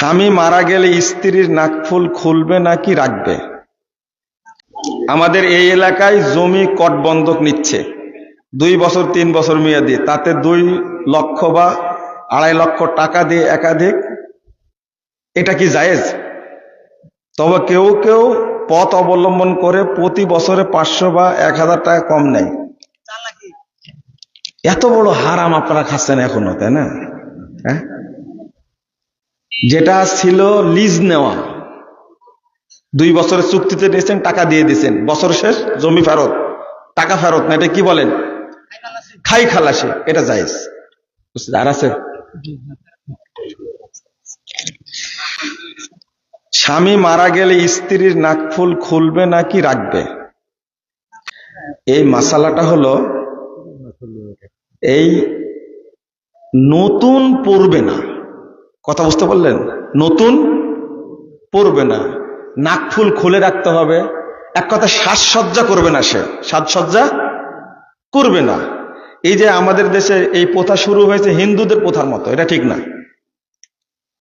স্বামী মারা গেলে স্ত্রীর নাকফুল খুলবে নাকি রাখবে? আমাদের এই এলাকায় জমি কট বন্ধক নিচ্ছে। দুই বছর, তিন বছর মেয়াদি। তাতে দুই লক্ষ বা আড়াই লক্ষ টাকা দিয়ে একাধিক। এটা কি জায়েজ? তবে কেউ কেউ পথ অবলম্বন করে প্রতি বছরে পাঁচশো বা এক হাজার টাকা কম নেয়। এত বড় হারাম আপনারা খাচ্ছেন এখনও, তাই না? হ্যাঁ? যেটা ছিল লিজ নেওয়া। দুই বছরের চুক্তিতে নিয়েছেন টাকা দিয়ে দিয়েছেন। বছর শেষ, জমি ফেরত। টাকা ফেরত না, এটা কি বলেন? খাই খালাসে, এটা জায়েজ। আর আছে? স্বামী মারা গেলে স্ত্রীর নাকফুল খুলবে নাকি রাখবে? এই মাসালাটা হলো, এই নতুন পড়বে না। কথা বুঝতে পারলেন? নতুন পড়বে না। নাকফুল খুলে রাখতে হবে। এক কথা, সাজসজ্জা করবে না সে। সাজসজ্জা করবে না। এই যে আমাদের দেশে এই প্রথা শুরু হয়েছে হিন্দুদের প্রথার মতো, এটা ঠিক না।